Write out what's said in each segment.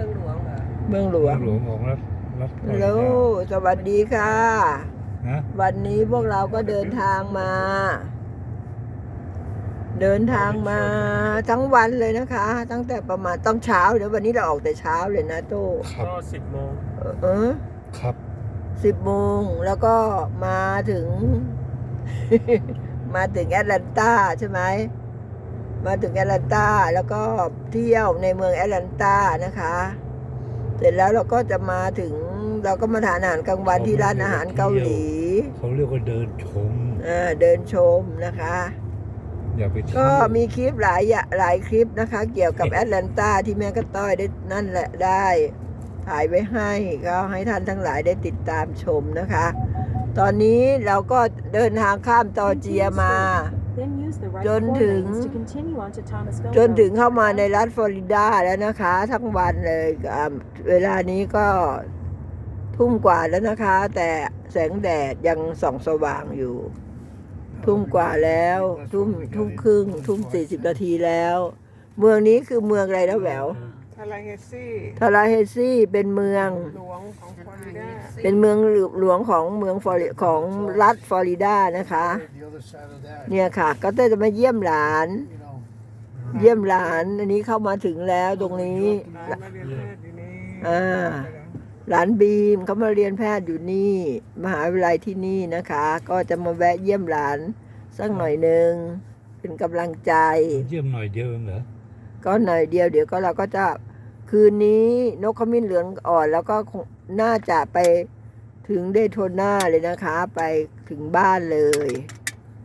มืองหลวงเหรอเมืองหลวงหลวงของรัฐรัฐฮัลโหลสวัสดีค่ะ นะวันนี้พวกเราก็เดินทางมา เดินทางมาทั้งวันเลยนะคะ ตั้งแต่ประมาณต้องเช้าเดี๋ยววันนี้เราออกแต่เช้าเลยนะโต้ครับก็สิบโมงเออเออครับสิบโมงแล้วก็มาถึง มาถึงแอตแลนตาใช่ไหม มาถึงแอตแลนตาแล้วก็เที่ยวในเมืองแอตแลนตานะคะ เสร็จแล้วเราก็จะมาถึงเราก็มาทานอาหารกลางวันที่ร้านอาหารเกาหลี เขาเรียกว่าเดินชมอ่าเดินชมนะคะ อย่าไปเที่ยวก็มีคลิปหลายอย่าหลายคลิปนะคะ เกี่ยวกับแอตแลนตาที่แม่กระต้อยได้นั่นแหละได้ถ่ายไว้ให้ก็ให้ท่านทั้งหลายได้ติดตามชมนะคะ ตอนนี้เราก็เดินทางข้ามจอร์เจียมา จนถึง จนถึงเข้ามาในรัฐฟลอริดาแล้วนะคะ ทั้งวันเลยอ่าเวลานี้ก็ทุ่มกว่าแล้วนะคะ แต่แสงแดดยังส่องสว่างอยู่ ทุ่มกว่าแล้ว ทุ่มทุ่มครึ่ง ทุ่มสี่สิบนาทีแล้ว เมืองนี้คือเมืองอะไรนะแหวว ทาราเฮซี่ทาราเฮซี่เป็นเมือง หลวงของฟลอริดาเป็นเมืองหลวงของเมืองฟลอริของรัฐฟลอริดานะคะ The other side of that, เนี่ยค่ะ ก็จะมาเยี่ยมหลาน you know, เยี่ยมหลาน อันนี้เข้ามาถึงแล้วตรงนี้ร้านมาเรียนแพทย์อยู่นี่อ่าหลานบีมเขามาเรียนแพทย์อยู่นี่ มหาวิทยาลัยที่นี่นะคะ ก็จะมาแวะเยี่ยมหลานสักหน่อยหนึ่งเป็นกำลังใจ เยี่ยมหน่อยเดียวเองเหรอก็หน่อยเดียวเดี๋ยวก็เราก็จะ คืนนี้นกขมิ้นเหลืองอ่อน แล้วก็คงน่าจะไปถึงเดโทนาเลยนะคะ ไปถึงบ้านเลย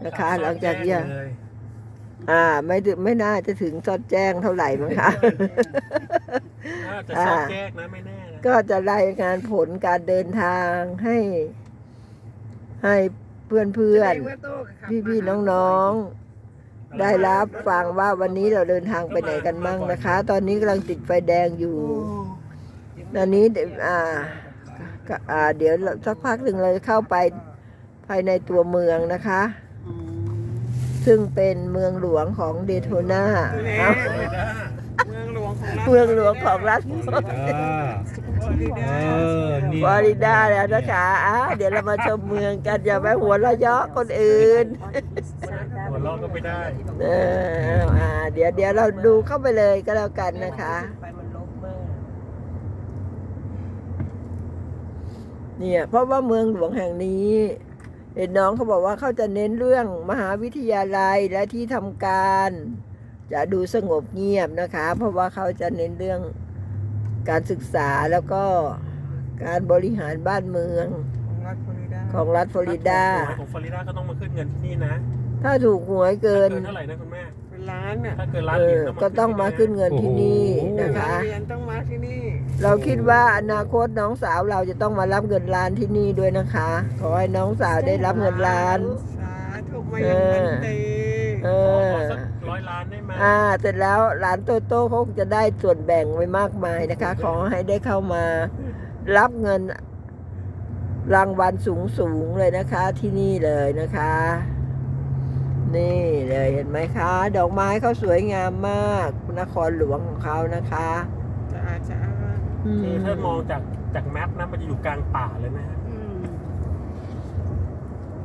นะคะ หลังจากเยี่ยมเลยอ่า ไม่ถึงไม่น่าจะถึงสอดแจ้งเท่าไหร่มั้งคะน่าจะซอกแยกนะไม่แน่นะก็จะรายงานผลการเดินทางให้ ให้เพื่อนเพื่อนพี่พี่ๆน้องๆ ได้รับฟังว่าวันนี้เราเดินทางไปไหนกันมั่งนะคะ ตอนนี้กำลังติดไฟแดงอยู่ตอนนี้เดี๋ยวอ่าก็อ่า เดี๋ยวสักพักหนึ่งเราจะเข้าไปภายในตัวเมืองนะคะ ซึ่งเป็นเมืองหลวงของเดโทนาแน่เอ้าฟลอริดาเมืองหลวงของรัฐเมืองหลวงของรัฐอ่าฟลอริดาเออนี่ฟลอริดาแล้วนะคะอะเดี๋ยวเรามาชมเมืองกันอย่าไปหัวเราะเยาะคนอื่นหัว เราะก็ไม่ได้เอออ่า เดี๋ยวเดี๋ยวเราดูเข้าไปเลยก็แล้วกันนะคะเนี่ย เพราะว่าเมืองหลวงแห่งนี้เห็นน้องเขาบอกว่าเขาจะเน้นเรื่องมหาวิทยาลัยและที่ทำการ จะดูสงบเงียบนะคะ เพราะว่าเขาจะเน้นเรื่องการศึกษาแล้วก็การบริหารบ้านเมือง ของรัฐฟลอริดาของรัฐฟลอริดา ของฟลอริดาก็ต้องมาขึ้นเงินที่นี่นะ ถ้าถูกหวยเกินเกิน เท่าไหร่นะคุณแม่ เป็นล้านอะถ้าเกินล้านเอเหรียอญก็ต้องมาขึ้นเงินที่นี่นะคะเหรียญต้องมาที่นี่ เราคิดว่าอนาคตน้องสาวเราจะต้องมารับเงินล้านที่นี่ด้วยนะคะ ขอให้น้องสาวได้รับเงินล้าน สาธุมายังมันเตเอขออสักร้อยล้านได้ไหมอ่า เสร็จแล้วหลานโตโต้เขาจะได้ส่วนแบ่งไว้มากมายนะคะ ขอให้ได้เข้ามารับเงินรางวัลสูงสูงๆเลยนะคะที่นี่เลยนะคะ นี่เลยเห็นไหมคะ ดอกไม้เขาสวยงามมากนครหลวงของเขานะคะจะอาจจะอ้างอืมคือถ้ามองจากจากแมปนะมันจะอยู่กลางป่าเลยนะฮะ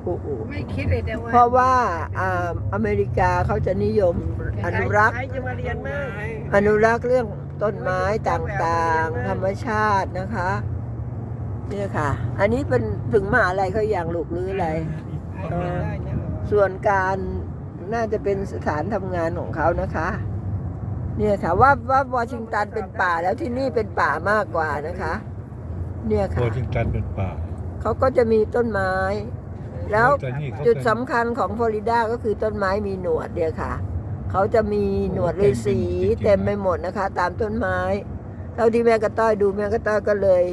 โอ้โหไม่คิดเลยแต่ว่าเพราะว่าอ่าอเมริกาเขาจะนิยมอนุรักษ์ ใครจะมาเรียนมากอนุรักษ์เรื่องต้นไม้ต่างๆ ธรรมชาตินะคะเนี่ยค่ะ อันนี้เป็นถึงมหาอะไรเขาอย่างลูกหรืออะไร เออ ส่วนการ น่าจะเป็นสถานทำงานของเขานะคะ เนี่ยค่ะว่าว่าวอชิงตันเป็นป่าแล้วที่นี่เป็นป่ามากกว่านะคะ เนี่ยโวค่ะชิงตันเป็นป่าเขาก็จะมีต้นไม้ แล้วแต่นี่เขาจุดเป็นสำคัญของฟลอริดาก็คือต้นไม้มีหนวดเนี่ยค่ะเขาจะมีหนวดฤาษีเต็มไปหมดนะคะ ตามต้นไม้เท่าที่แม่กระต้อยดูแม่กระต้อยก็เลย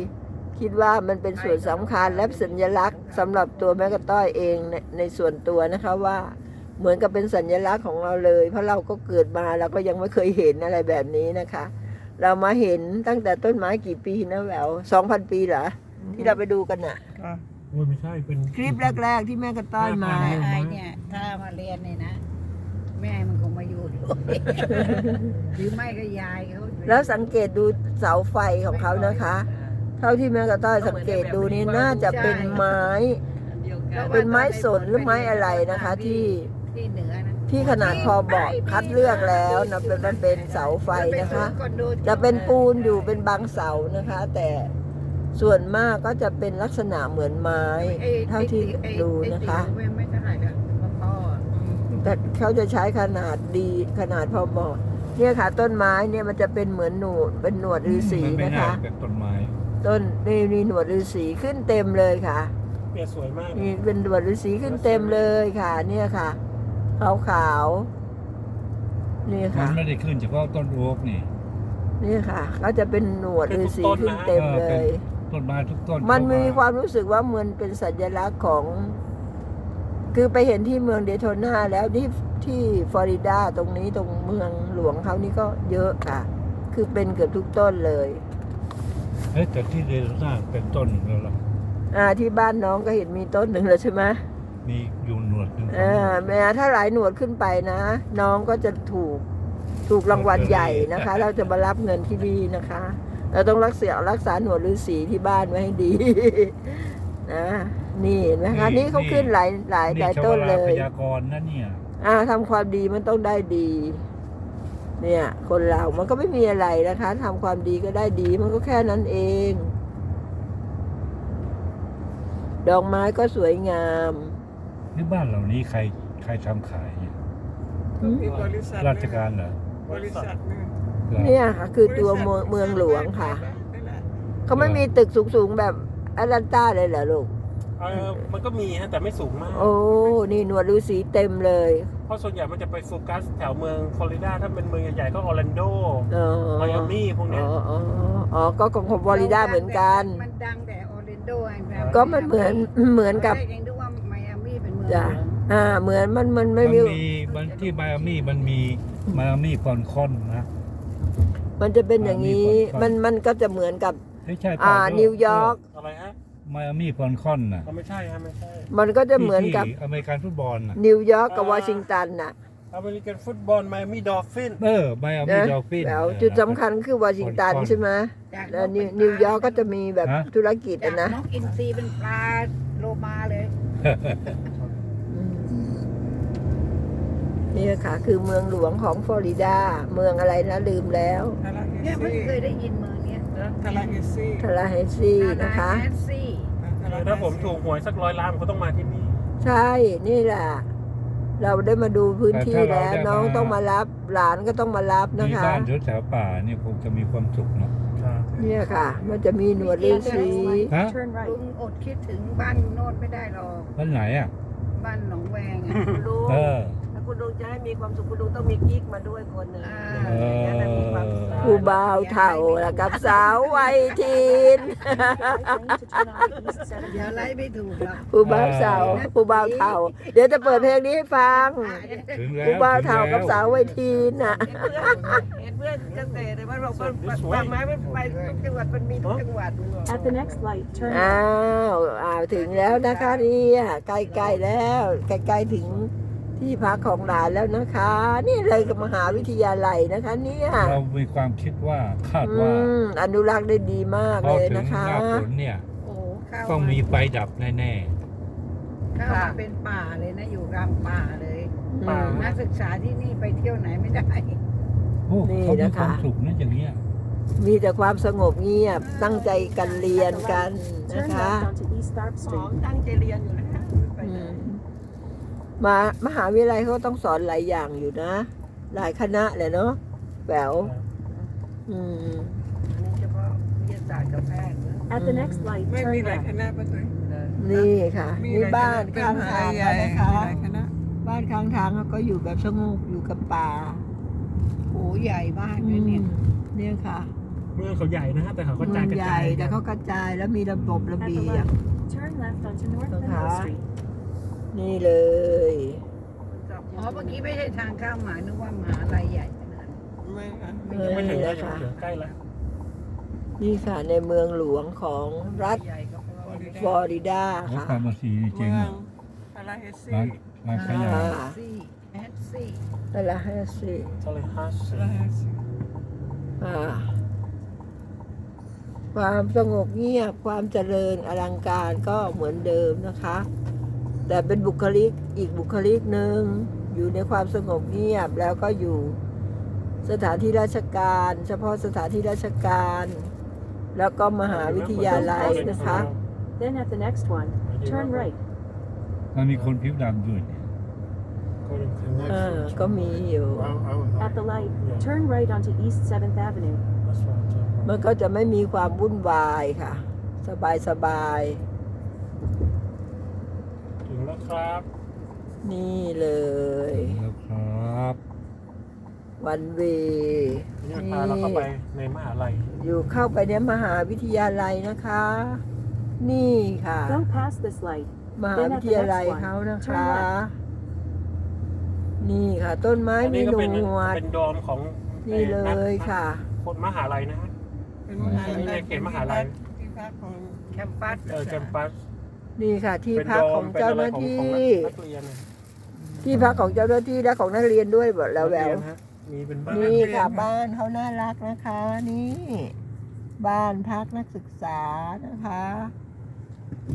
คิดว่ามันเป็นส่วนสำคัญและสัญลักษณ์สำหรับตัวแม่กระต้อยเองในในส่วนตัวนะคะว่า เหมือนกับเป็นสัญลักษณ์ของเราเลย เพราะเราก็เกิดมาเราก็ยังไม่เคยเห็นอะไรแบบนี้นะคะ เรามาเห็นตั้งแต่ต้นไม้กี่ปีนะแหววสองพันปีเหรอที่เราไปดูกันน่ะโอ้ยไม่ใช่เป็นคลิปแรก ๆ ที่แม่กระต้อยมาไอ้ไอ้เนี่ยถ้ามาเรียนเนี่ยนะ แม่มันคงมาอยู่ด้วยหรือไม่ก็ยายเขาแล้วสังเกตดูเสาไฟของเขานะคะ เท่าที่แม่กระต้อยสังเกตดูนี่น่าจะเป็นไม้เป็นไม้สนหรือไม้อะไรนะคะที่ ที่เหนือนะที่ขนาดพอเบาะคัดเลือกแล้วนะเป็นมันเป็นเสาไฟนะคะ จะเป็นปูนอยู่เป็นบางเสานะคะ แต่ส่วนมากก็จะเป็นลักษณะเหมือนไม้ เท่าที่ดูนะคะไม่ไม่เท่าไหร่หรอกพ่อแต่เขาจะใช้ขนาดดีขนาดพอเหมาะเนี่ยค่ะ ต้นไม้เนี่ยมันจะเป็นเหมือนหนูดเป็นหนวดฤาษีมัไม่นะน่าคะเป็นต้นไม้ต้นนี่มีหนวดฤาษีขึ้นเต็มเลยค่ะเนี่ยสวยมากนี่เป็นหนวดฤาษีขึ้นเต็มเลยค่ะ เนี่ยค่ะ ขาวขาวๆนี่มันค่ะไม่ได้ขึ้นเฉพาะต้นโอ๊กนี่ นี่ค่ะก็จะเป็นหนวดฤาษีขึ้นเต็มเลยต้นไม้ทุกต้นมันมีเข้ความรู้สึกว่าเหมือนเป็นสัญลักษณ์ของ คือไปเห็นที่เมืองเดโทนาแล้วที่ที่ฟลอริดาตรงนี้ตรงเมืองหลวงเขานี่ก็เยอะค่ะ คือเป็นเกือบทุกต้นเลย เฮ้ยแต่ที่เดลต้าเป็นต้นแล้วล่ะอ่าที่บ้านน้องก็เห็นมีต้นหนึ่งแล้วใช่ไหม มีอยู่หนวดหนึ่งอ่าแม้ถ้าหลายหนวดขึ้นไปนะ น้องก็จะถูกถูกรางวัลใหญ่นะคะ เราจะมารับเงินที่นี่นะคะ เราต้องรักษารักษาหนวดฤาษีที่บ้านไว้ให้ดีนะนี่เห็นไหมคะนี่เขาขึ้นหลายหลายหลายชวต้นเลราพยยากรณ์นะเนี่ยอ่าทำความดีมันต้องได้ดี เนี่ย คนเรามันก็ไม่มีอะไรนะคะทำความดีก็ได้ดีมันก็แค่นั้นเอง ดอกไม้ก็สวยงาม ที่บ้านเหล่านี้ใครใครทำขายเนี่ยมีบริษัทราชการเหรอบริษัทหนึ่งเหรอเนี่ยค่ะ คือตัวเมืองเมืองหลวงค่ะนั่นแหละเขาไม่มีตึกสูงๆแบบแอตแลนตาเลยเหรอลูกเออมันก็มีฮะแต่ไม่สูงมาก โอ้ นี่หนวดฤาษีเต็มเลย เพราะส่วนใหญ่มันจะไปโฟกัสแถวเมืองฟลอริดาถ้าเป็นเมืองใหญ่ๆก็ออร์แลนโดอ๋อไมอามี่พวกเนี้ยอ๋ออ๋ออ๋อ ก็ของของฟลอริดาเหมือนกัน มันดังแต่ออร์แลนโดไงแบบก็มันเหมือนเหมือนกับ จ้ะหลวงอ่าเหมือนมันมันไม่มันมีมีมันที่ไมอามี่มันมีไมอามี่คอนคอนนะ มันจะเป็นอย่างนี้อ่ามีคนฟังมันมันก็จะเหมือนกับ ไม่ใช่อ่าเปล่นิวยอร์กอะไรฮะไมอามี่คอนคอนน่ะก็ไม่ใช่ฮะไม่ใช่ มันก็จะเหมือนกับที่อเมริกันฟุตบอลน่ะนิวยอร์กกับวอชิงตันน่ะอเมริกันฟุตบอลไมอามี่ดอลฟิน เออไมอามี่นะดอลฟิน แล้วจุดสำคัญคือวอชิงตันใช่ไหมจากแล้วนิวนิวยอร์กก็จะมีแบบฮะ ธุรกิจจากอะนะนกอินทรีเป็นปลาโลมาเลยอืม นี่ค่ะ คือเมืองหลวงของฟลอริดา เมืองอะไรนะลืมแล้วทาราเฮเนี่ยเพิ่งซี่เคยได้ยินเมืองเนี้ยทาราเฮซี่ทาราเฮซีนะคะแอนซี่ถ้าผมถูกหวยสักร้อยล้านผมก็ต้องมาที่นี่ ใช่นี่แหละ เราได้มาดูพื้นที่แล้วน้องต้องมารับ หลานก็ต้องมารับมีนะคะ บ้านแถวๆป่าเนี่ยคงจะมีความสุขเนาะ เนี่ยค่ะ มันจะมีหนวดฤาษี ฮะ Turn right. ลุงอดคิดถึงบ้านโน่นไม่ได้หรอก บ้านไหนอะ บ้านหนองแวงอะลุงเออถ้า คุณลุงจะให้มีความสุขคุณลุงต้องมีกิ๊กมาด้วยคนหนึ่งอ่าเออผู้บ่าวเท่าแล้วกับสาววัยทีน เดี๋ยวไล่ไม่ถูกหรอกผู้บ่าวสาวผู้บ่าวเท่า เดี๋ยวจะเปิดเพลงนี้ให้ฟัง ถึงแล้วผู้บ่าวเท่าถึงกับแล้วสาววัยทีนน่ะ เห็นเพื่อนตั้งแต่เลยว่าเราก็สวยป่าไม้ไม่ไปทุกจังหวัดมันมีทุกจังหวัด At the next light, turn อ้า left. วอ้าว ถึงแล้วนะคะเนี่ยใกล้ๆแล้ว ใกล้ๆถึง ที่พักของหลานแล้วนะคะ นี่เลยกับมหาวิทยาลัยนะคะ เนี่ยเรามีความคิดว่าคาดอืว่ามอนุรักษ์ได้ดีมากพอเลยถึงนะคะหน้าฝนเนี่ยโอ้โหเข้าต้องมีไฟดับแน่เข้ามาเป็นป่าเลยนะอยู่กลางป่าเลยอืม นักศึกษาที่นี่ไปเที่ยวไหนไม่ได้ๆโอ้นี่เขามีนะคะความสุขนะอย่างเงี้ยมีแต่ความสงบเงียบตั้งใจกันเรียนกันนะ Turn คะ left onto East Tharp สอง Street. ตั้งใจเรียนอยู่แล้วไปอืไหน มมามหาวิทยาลัยเขาก็ต้องสอนหลายอย่างอยู่นะ หลายคณะแหละเนาะแป๋วอืมอันนี้เฉพาะวิทยาศาสตร์กับแพทย์นะ At the next light, ไม่มี turn หลาย left. คณะปะตุ้ยนี่ค่ะมีนี่หลยบ้านคณะข้างเป็นมทางหาลัยนะคะ หลายคณะบ้านข้างทางเขาก็อยู่แบบสงบอยู่กับป่าโอ้ใหญ่มากอืเลยเนี่ยมเนี่ยค่ะเมืองเขาใหญ่นะฮะแต่เขาก็เมืจาอยงกระใหจาญ่ยแต่เขากระจายแล้วมีระบบระ At the เบียบ left, turn left onto North Menlo Street. นี่เลยอ๋อเมื่อกี้ไม่ใช่ทางเข้าหมานึกว่าหมาอะไรใหญ่ขนาดนั้นไม่อะเออไม่ถึนี่งแหแล้ละวค่ะเดี๋ยวใกล้แล้วนี่ค่ะในเมืองหลวงของรัฐใหญ่ก็เพราะว่าฟลอริดาโอ้ค่ะ ฟาร์มาซีนี่เจ๋เมืงออะงทาราเฮซี่ร้านร้านขายยาอ่า ซี่แอนซี่นั่นละห้าสิบทะเลฮัสอ่า ความสงบเงียบความเจริญอลังการก็เหมือนเดิมนะคะ แต่เป็นบุคลิกอีกบุคลิกหนึ่งอยู่ในความสงบเงียบแล้วก็อยู่สถานที่ราชการ เฉพาะสถานที่ราชการ แล้วก็มหาวิทยาลัยนะคะ Then at the next one, turn right. มันมีคนผิวดำด้วยเนี่ยเออก็มีอยู่ At the light, turn right onto East 7th Avenue. มันก็จะไม่มีความวุ่นวายค่ะ สบายสบายถึง แล้วครับๆนี่เลยแล้วครับวันเวนี่พาเราเข้าไปในมหาลัยอยู่เข้าไปในมหาวิทยาลัยนะคะ นี่ค่ะ Go past this light. มหาวิทยาลัยเขานะคะ นี่ค่ะ ต้นไม้อันมีนี้หก็นเป็นวด เป็นโดมของนี่เลยค่ะ คนมหาลัยนะฮะเป็นมหาลัยนี่เขตมหาลัยที่พักของแคมปัสเออแคมปัส นี่ค่ะ ที่เป็นพักโดขมองเป็นเจ้าอะหไรน้าของที่ของนักเรียนนะที่พักของเจ้าหน้าที่และของนักเรียนด้วยแบบแล้วแวนักว เรียนฮะมีเป็นบ้าน นี่ค่ะบ้านเขาน่ารักนะคะ นี่ บ้านพักนักศึกษานะคะ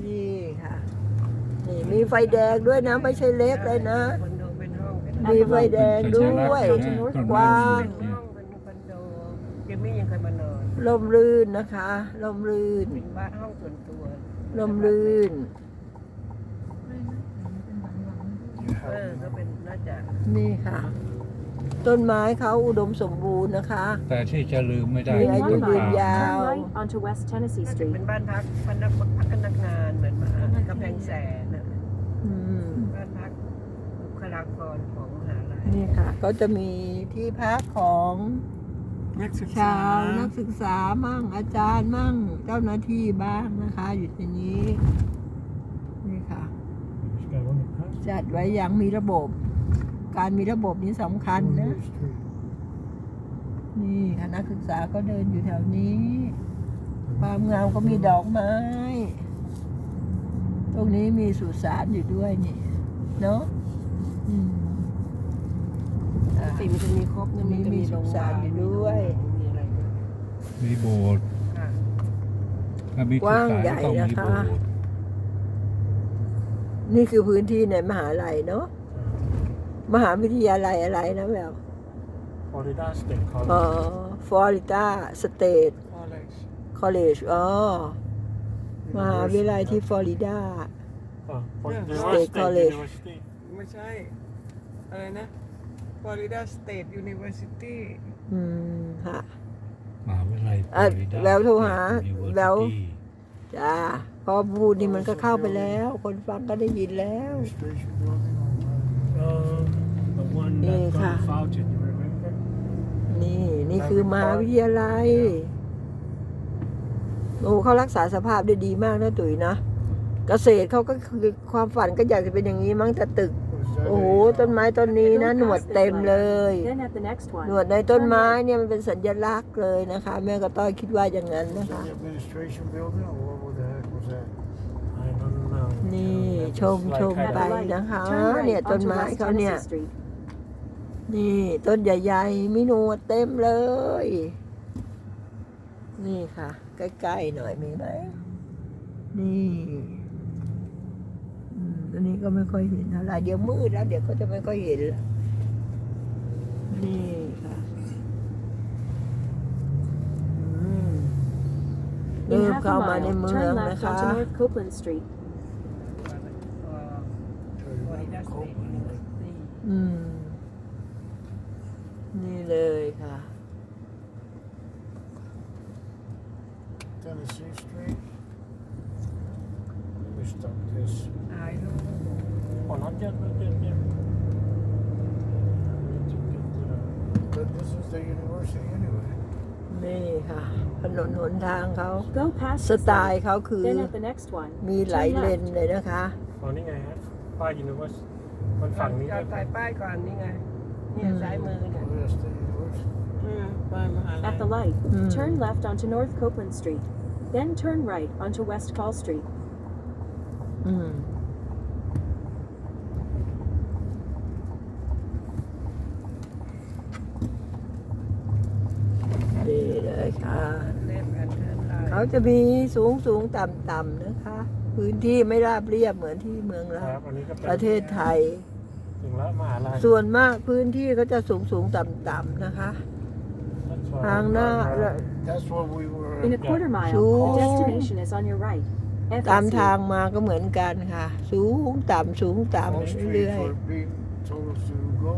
นี่ค่ะ นี่มีไฟแดงด้วยนะ ไม่ใช่เล็กเลยนะ คอนโดเป็นห้องเป็นมีไฟแดงด้วยเป็นสัญลักษณ์นะกว้างห้องเป็นคอนโดเจมมี่ยังเคยมานอนลมลื่นนะคะลมลื่น เป็นบ้านห้องส่วนตัว ลมลื่น เออก็เป็นน่าจะนี่ค่ะ ต้นไม้เขาอุดมสมบูรณ์นะคะ แต่ที่จะลืมไม่ได้มี In อายุ one ยืน mile, ยาว turn right onto West Tennessee น่าจะ Street. เป็นบ้านพักพนักพักพนักงานเหมือนมหากำแพงแสนน่ะอืมบ้านพักบุคลากรของมหาลัยนี่ค่ะ ก็จะมีที่พักของ นักศึกชาษาวนักศึกษามั่งอาจารย์มั่งเจ้าหน้าที่บ้างนะคะ อยู่ที่นี้ นี่ค่ะ จัดไว้อย่างมีระบบ การมีระบบนี้สำคัญนะ นี่ค่ะนักศึกษาก็เดินอยู่แถวนี้ความงามก็มีดอกไม้ ตรงนี้มีสุสานอยู่ด้วยนี่ เนาะอืมอะ สิมันจะมีครบเนี่ยมันจะมีโรงพยาบาลมีสุสานอยู่ด้วย มีอะไรด้วยมีโบสถ์ค่ะถ้ามีกว้างใหญ่ก็ต้องมีนะคะโบสถ์นี่คือพื้นที่ในมหาลัยเนาะมหาวิทยาลัยอะไรนะแววฟลอริดาสเตทคอลอ๋อฟลอริดาสเตท college คอลเลจอ๋อมหาวิทยาลัยที่ฟลอริดา State College ไม่ใช่ อะไรนะ Florida State University อืมค่ะ มหาวิทยาลัยอะ Florida แววโทรหา University แววจ้าพอพูดนี่มันก็เข้าไปแล้ว คนฟังก็ได้ยินแล้ว the one that Yeah, got ค่ะ fountain you remember นี่นี่คือมหาวิทยาลัยโอ้เขารักษาสภาพได้ดีมากนะตุ๋ยนะ เกษตรเขาก็คือความฝันก็อยากจะเป็นอย่างนี้มั้งแต่ตึก โอ้โหต้นไม้ต้นนี้นะหนวดเต็มเลย Then at the next หน one, วดในต้นไม้เนี่ยมันเป็นสัญลักษณ์เลยนะคะ แม่ก็ต้อยคิดว่าอย่างนั้นนะคะ administration building or what the heck was that? I don't know นี่ชม Like ชม kind ไป of- นะคะ turn เนี่ย right ต้น onto ไม้ West เขาเนี่ย Tennessee Street. นี่ต้นใหญ่ๆมีหนวดเต็มเลย นี่ค่ะ ใกล้ๆหน่อยมีไหมนี่ อืมอันนี้ก็ไม่ค่อยเห็นเท่าไหร่เดี๋ยวมืดแล้ว เดี๋ยวก็จะไม่ค่อยเห็นละนี่ค่ะอืม In เริ่ม half เข้า a มาใน mile, เมือง turn นะ left คะ onto North Copeland Street. Florida State University อืม นี่เลยค่ะ Tennessee Street? Let me stop this. อายลูก Oh, not yet, not yet, yeah. To get to the- But this is the university anyway. นี่ค่ะ ถนนหนทางเขา Go past ส this ไตล์ light. เขาคือ Then at the next one, มีหลาย turn เลน left. เลยนะคะ อ๋อนี่ไงฮะ ป้ายยูนิเวอร์สมันฝั่งนี้ จอดถ่ายป้ายก่อนนี่ไงเนี่ยซ้ายมือเนี่ย Florida State University. อืมบ้านมหาลัย At the light, Mm. turn left onto North Copeland Street. Then turn right onto West Call Street. ดีเลยค่ะเขาจะมีสูงสูงต่ำต่ำนะคะ พื้นที่ไม่ราบเรียบเหมือนที่เมืองเราประเทศไทยส่วนมากพื้นที่ก็จะสูงสูงต่ำต่ำนะคะ ทางหน้าชู ตามทาง FSU. มาก็เหมือนกันค่ะ สูงต่ำสูง Wall ต่ำ Street เรื่อย for being told us to go.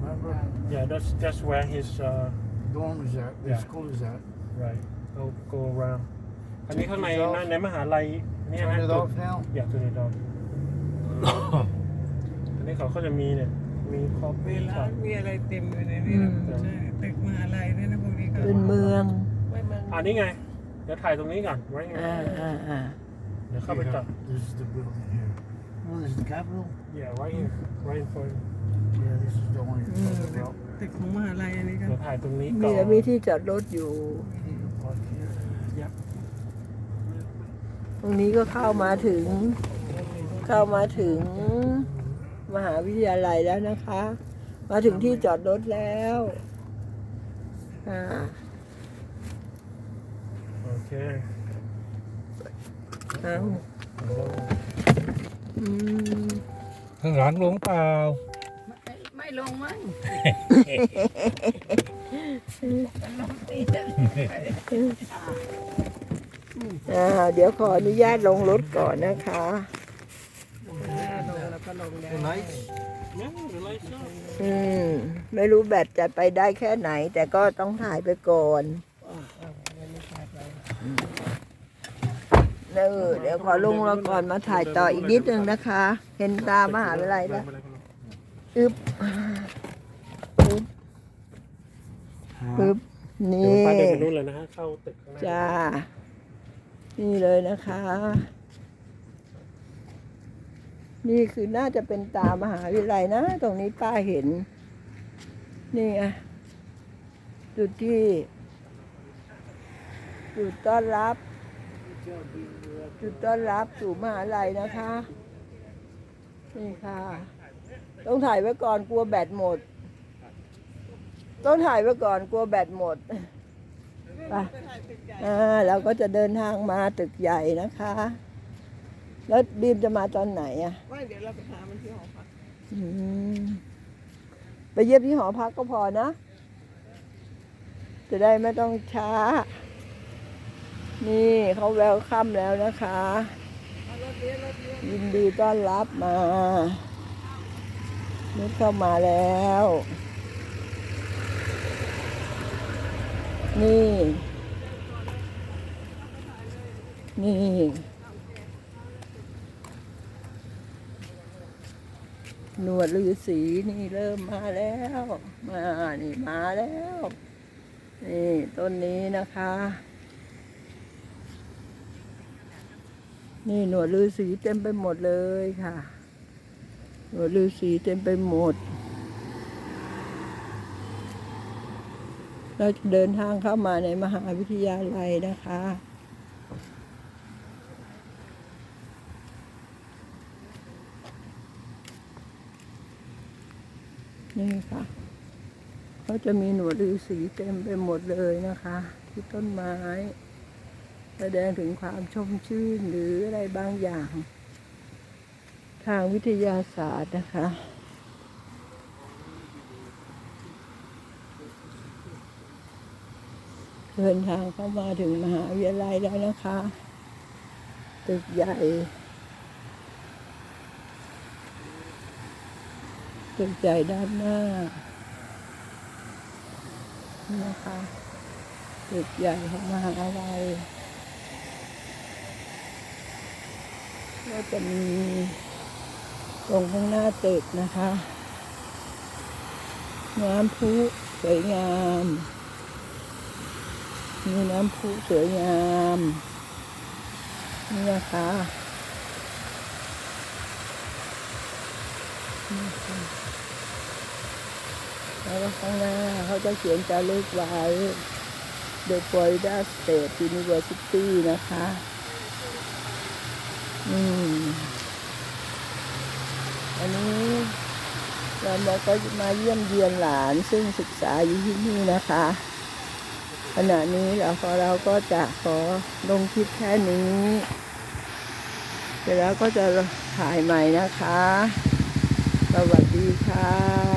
Remember? Yeah that's that's where his uh Dorm is at. The Yeah. school is at. right go go around อันนี้ข้างในในในมหาลัยเนี่ย Turn นะ it off now. อยากจะได้ดอกอันนี้เขาก็จะมีเนี่ยมีคอฟมีฟี่ช็ร้าอนปมีอะไรเต็มอยู่ในนี้นะใช่ตึกมหาลัยด้วยนะพวกนี้ก็ๆเป็นเมืองไม่มันอันนี้ไง เดี๋ยวถ่ายตรงนี้ก่อนไว้ไง อ่าอ่าอ่า เดี๋ยวเข้าไปจับ This is the building here. Oh, this is the Capitol? yeah right here right in front Yeah, this is the one you're talking about. ตึกของมหาลัยอันนี้ก็เดี๋ยวถ่ายตรงนี้มีก่อนแล้วมีที่จอดรถอยู่ You can park here. ตรงนี้ก็เข้ามาถึง เข้ามาถึงมหาวิทยาลัยแล้วนะคะ มาถึงที่จอดรถแล้วอ่า โอเคเอาอืมข้างหลังลงเปล่า ไม่ไม่ลงมั้งอ่าเดี๋ยวขออนุญาตลงรถก่อนนะคะแล้วก็ลงได้ The lights? เนี่ยเดี๋ยวไล่ชอบอืม ไม่รู้แบตจะไปได้แค่ไหน แต่ก็ต้องถ่ายไปก่อน เออเดี๋ยวขอลงแล้วก่อนมาถ่ายต่ออีกนิดนึงนะคะ เห็นตามหาวิทยาลัยแล้วอึบอึบอึบนี่พาเดินไปนู่นเลยนะฮะเข้าตึกข้างหน้าจ้า นี่เลยนะคะ นี่คือน่าจะเป็นตามหาวิทยาลัยนะ ตรงนี้ป้าเห็น นี่ไงจุดที่จุดต้อนรับ จุดต้อนรับสู่มหาลัยนะคะ นี่ค่ะ ต้องถ่ายไว้ก่อนกลัวแบตหมด ต้องถ่ายไว้ก่อนกลัวแบตหมดไปอ่าเราก็จะเดินทางมาตึกใหญ่นะคะ แล้วบีมจะมาตอนไหนอะไม่เดี๋ยวเราไปหามันที่หอพักอืมไปเยี่ยมที่หอพักก็พอนะ จะได้ไม่ต้องช้า นี่เขาแววค่ำแล้วนะคะ ยินดีต้อนรับมานุชเข้ามาแล้ว นี่ นี่ หนวดฤาษีนี่เริ่มมาแล้ว มา นี่มาแล้ว นี่ ต้นนี้นะคะ นี่หนวดฤาษีเต็มไปหมดเลยค่ะ หนวดฤาษีเต็มไปหมด เราจะเดินทางเข้ามาในมหาวิทยาลัยนะคะ นี่ค่ะเขาจะมีหนวดฤาษีเต็มไปหมดเลยนะคะ ที่ต้นไม้ แสดงถึงความชมชื่นหรืออะไรบางอย่าง ทางวิทยาศาสตร์นะคะ เดินทางเข้ามาถึงมหาวิทยาลัยแล้วนะคะ ตึกใหญ่ ตึกใหญ่ด้านหน้า นะคะตึกใหญ่ของมหาวิทยาลัย ก็จะมีตรงข้างหน้าตึกนะคะน้ำพุสวยงาม มีน้ำพุสวยงามนี่นะคะแล้วข้างหน้าเขาจะเขียนจารึกไว้ The Florida State University นะคะ อืม อันนี้เรามาก็มาเยี่ยมเยียนหลานซึ่งศึกษาอยู่ที่นี่นะคะ ขณะนี้เราขอเราก็จะขอลงคลิปแค่นี้เสร็จแล้วก็จะถ่ายใหม่นะคะ สวัสดีค่ะ